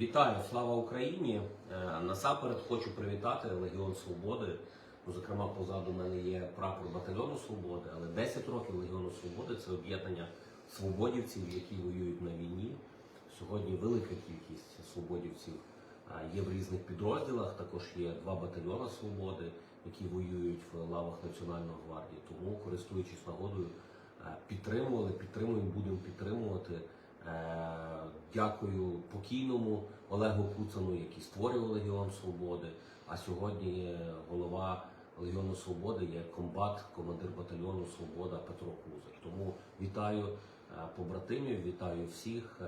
Вітаю, слава Україні! Е, Насамперед хочу привітати Легіон Свободи. Ну, Зокрема, позаду мене є прапор батальйону Свободи, але 10 років Легіону Свободи це об'єднання свободівців, які воюють на війні. Сьогодні велика кількість свободівців е, є в різних підрозділах. Також є два батальйони свободи, які воюють в лавах Національної гвардії. Тому, користуючись нагодою, е, підтримували, підтримуємо, будемо підтримувати. Дякую покійному Олегу Куцану, який створював Легіон Свободи. А сьогодні голова Легіону Свободи є комбат, командир батальйону Свобода Петро Кузик. Тому вітаю е, побратимів, вітаю всіх е,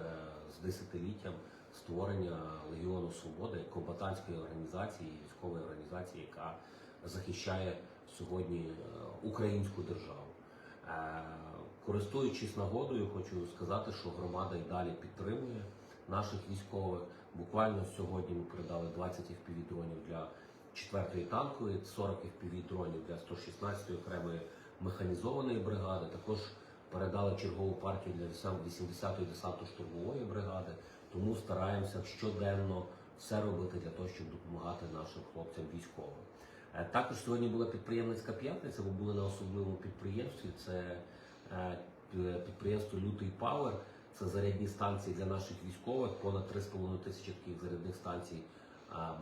з десятиліттям створення Легіону Свободи як комбатантської організації, військової організації, яка захищає сьогодні е, українську державу. Користуючись нагодою, хочу сказати, що громада і далі підтримує наших військових. Буквально сьогодні ми передали 20 FPV-дронів для 4-ї танкової, 40 FPV-дронів для 116-ї окремої механізованої бригади. Також передали чергову партію для 80-ї десантно-штурмової бригади. Тому стараємося щоденно все робити для того, щоб допомагати нашим хлопцям військовим. Е, Також сьогодні була підприємницька п'ятниця, бо були на особливому підприємстві. Це підприємство Лютий Пауер. Це зарядні станції для наших військових. Понад 3,5 тисячі таких зарядних станцій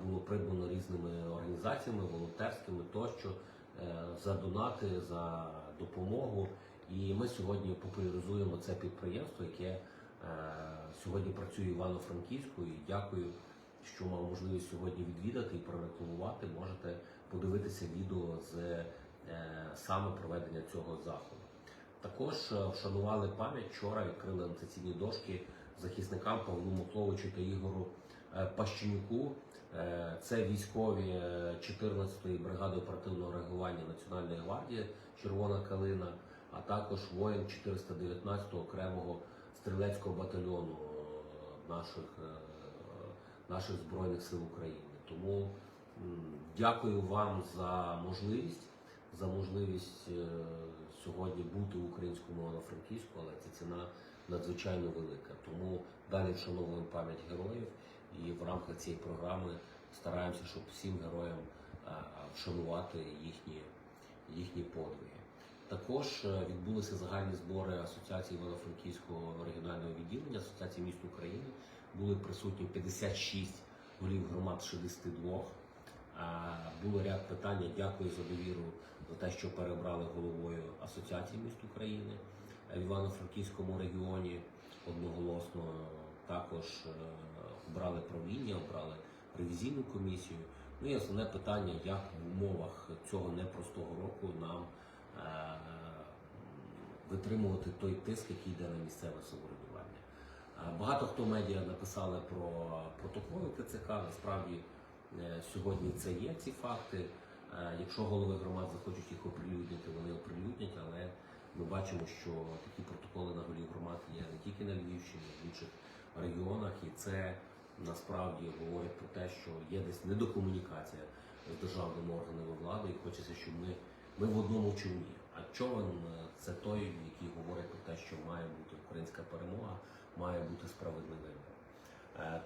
було придбано різними організаціями, волонтерськими тощо е, за донати, за допомогу. І ми сьогодні популяризуємо це підприємство, яке е, сьогодні працює Івано-Франківську. І дякую, що мав можливість сьогодні відвідати і прорекламувати. Можете подивитися відео з е, саме проведення цього заходу. Також е, вшанували пам'ять вчора, відкрили анотаційні дошки захисникам Павлу Мотловичу та Ігору е, Пащенюку. Е, Це військові е, 14-ї бригади оперативного реагування Національної гвардії Червона калина, а також воїн 419-го окремого стрілецького батальйону наших, наших збройних сил України. Тому дякую вам за можливість за можливість сьогодні бути українському Івано-Франківську, але ця ціна надзвичайно велика. Тому далі вшановуємо пам'ять героїв і в рамках цієї програми стараємося, щоб всім героям вшанувати їхні, їхні подвиги. Також е, відбулися загальні збори Асоціації Івано-Франківського регіонального відділення Асоціації міст України. Були присутні 56 голів громад з 62. Було ряд питань. Дякую за довіру за те, що перебрали головою Асоціації міст України в Івано-Франківському регіоні одноголосно. Також е, обрали правління, обрали ревізійну комісію. Ну і основне питання, як в умовах цього непростого року нам е, витримувати той тиск, який йде на місцеве самоврядування. Е, Багато хто медіа написали про протоколи ТЦК. Насправді сьогодні це є ці факти. Е, Якщо голови громад захочуть їх оприлюднити, вони оприлюднять, але ми бачимо, що такі протоколи на голів громад є не тільки на Львівщині, а й в інших регіонах, і це насправді говорить про те, що є десь недокомунікація з державними органами влади, і хочеться, щоб ми, ми в одному човні. А човен е, це той, який говорить про те, що має бути українська перемога, має бути. Е,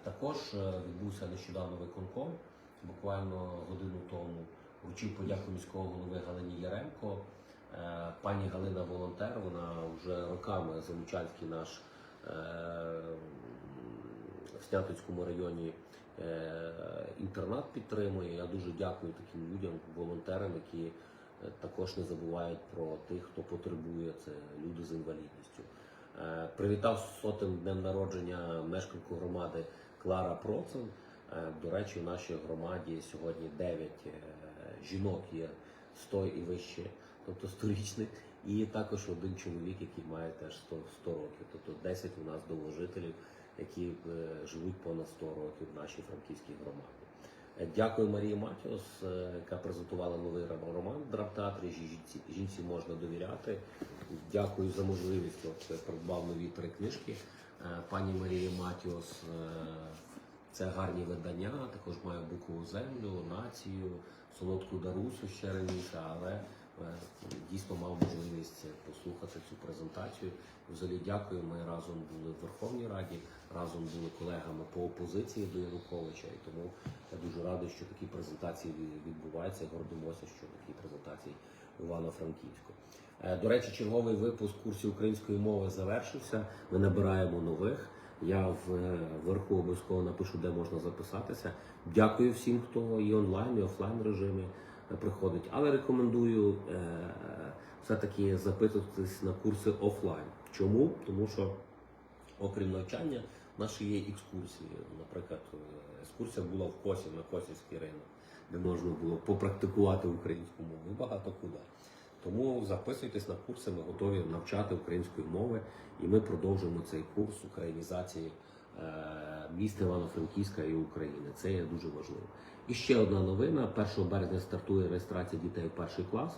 Також е, відбувся нещодавно виконком, буквально годину тому вручив подяку міського голови Галині Яремко. Е, Пані Галина волонтер, вона вже роками Замучанський наш е, в Снятинському районі е, інтернат підтримує. Я дуже дякую таким людям, волонтерам, які е, також не забувають про тих, хто потребує. Це люди з інвалідністю. Привітав сотим днем народження мешканку громади Клара Процен. Е, До речі, в нашій громаді сьогодні 9 е, жінок є 100 і вище, тобто сторічних, і також один чоловік, який має теж 100, 100 років. Тобто 10 у нас довгожителів, які е, живуть понад 100 років в нашій франківській громаді. Дякую Марії Матіос, е, яка презентувала новий роман Драмтеатр. Жінці, можна довіряти. Дякую за можливість. От е, придбав нові три книжки. Е, Пані Марії Матіос. Це гарні видання, також має букву землю, націю, солодку дарусу ще раніше, але дійсно мав можливість послухати цю презентацію. Взагалі дякую. Ми разом були в Верховній Раді, разом були колегами по опозиції до Януковича. І тому я дуже радий, що такі презентації відбуваються. Гордимося, що такі презентації в Івано-Франківську. Е, До речі, черговий випуск курсів української мови завершився. Ми набираємо нових. Я в е, вверху обов'язково напишу, де можна записатися. Дякую всім, хто і онлайн, і офлайн режимі приходить. Але рекомендую е, все-таки записуватись на курси офлайн. Чому? Тому що окрім навчання, в є екскурсії. Наприклад, е, екскурсія була в Косів на Косівський ринок, де можна було попрактикувати українську мову багато куди. Тому записуйтесь на курси, ми готові навчати української мови, і ми продовжуємо цей курс українізації е, міста Івано-Франківська і України. Це є дуже важливо. І ще одна новина: 1 березня стартує реєстрація дітей в перший клас.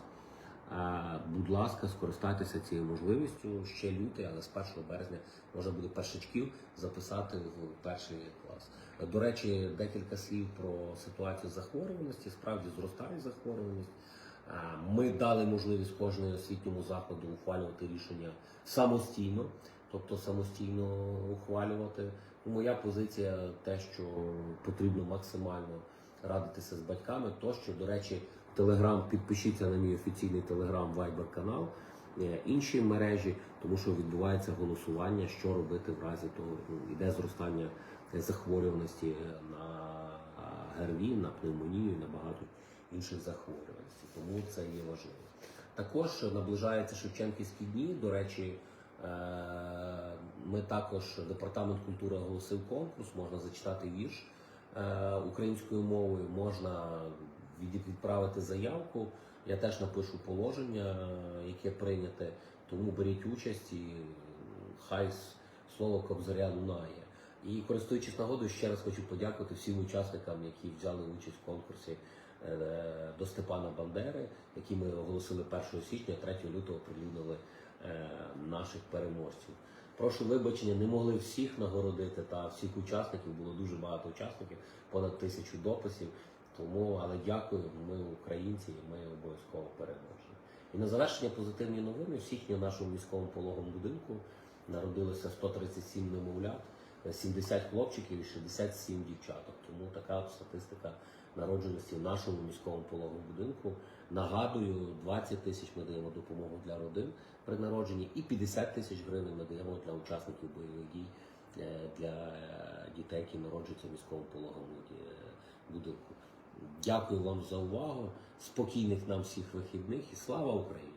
Е, Будь ласка, скористайтеся цією можливістю. Ще лютий, але з 1 березня можна буде першачків записати в перший клас. До речі, декілька слів про ситуацію захворюваності. Справді зростає захворюваність. Е, Ми дали можливість кожному освітньому закладу ухвалювати рішення самостійно, тобто самостійно ухвалювати. Моя позиція те, що потрібно максимально радитися з батьками. То що, до речі, Телеграм, підпишіться на мій офіційний Телеграм Viber канал, е, інші мережі, тому що відбувається голосування, що робити в разі того, ну, іде зростання захворюваності е, на ГРВІ, на пневмонію, на багато інших захворюваностей. Тому це є важливо. Також наближаються Шевченківські дні. До речі, ми також департамент культури оголосив конкурс, можна зачитати вірш е, українською мовою, можна відправити заявку. Я теж напишу положення, е, яке прийняте, тому беріть участь і хай слово Кобзаря лунає. І користуючись нагодою, ще раз хочу подякувати всім учасникам, які взяли участь в конкурсі е, до Степана Бандери, який ми оголосили 1 січня, 3 лютого прилюднили е, наших переможців. Прошу вибачення, не могли всіх нагородити та всіх учасників. Було дуже багато учасників, понад тисячу дописів. Тому, але дякую, ми українці, і ми обов'язково переможемо. І на завершення позитивні новини. В січні в нашому міському пологовому будинку народилося 137 немовлят, 70 хлопчиків і 67 дівчаток. Тому така статистика народженості в нашому міському пологовому будинку. Нагадую, 20 тисяч ми даємо допомогу для родин при народженні і 50 тисяч гривень ми даємо для учасників бойових дій е, для дітей, які народжуються в міському пологовому е, будинку. Дякую вам за увагу. Спокійних нам всіх вихідних і слава Україні!